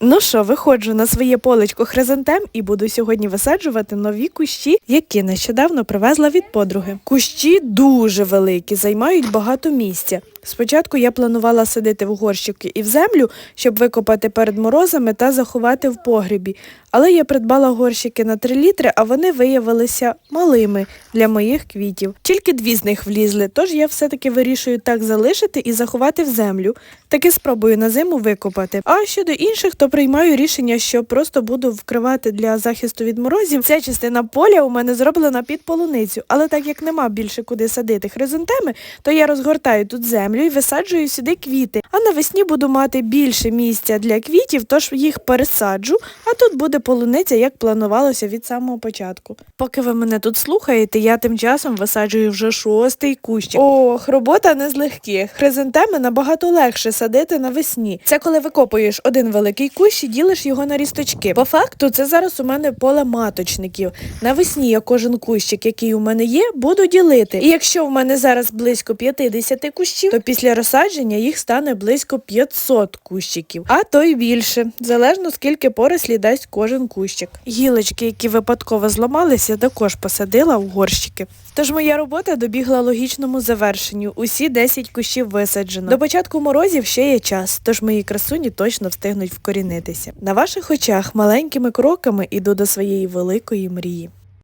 Ну що, виходжу на своє полечко хризантем і буду сьогодні висаджувати нові кущі, які нещодавно привезла від подруги. Кущі дуже великі, займають багато місця. Спочатку я планувала садити в горщики і в землю, щоб викопати перед морозами та заховати в погрібі. Але я придбала горщики на 3 літри, а вони виявилися малими для моїх квітів. Тільки дві з них влізли, тож я все-таки вирішую так залишити і заховати в землю. Таки спробую на зиму викопати. А щодо інших, то приймаю рішення, що просто буду вкривати для захисту від морозів. Ця частина поля у мене зроблена під полуницю, але так як нема більше куди садити хризантеми, то я розгортаю тут землю і висаджую сюди квіти. А навесні буду мати більше місця для квітів, тож їх пересаджу, а тут буде полуниця, як планувалося від самого початку. Поки ви мене тут слухаєте, я тим часом висаджую вже шостий кущик. Ох, робота не з легких. Хризантеми набагато легше садити навесні. Це коли викопуєш один великий кущ і ділиш його на рісточки. По факту, це зараз у мене поле маточників. Навесні я кожен кущик, який у мене є, буду ділити. І якщо в мене зараз близько 50 кущів, то після розсадження їх стане близько 500 кущиків, а то й більше, залежно скільки порослі дасть кожен кущик. Гілочки, які випадково зламалися, також посадила в горщики. Тож моя робота добігла логічному завершенню. Усі 10 кущів висаджено. До початку морозів ще є час, тож мої красуні точно встигнуть вкорінитися. На ваших очах маленькими кроками іду до своєї великої мрії.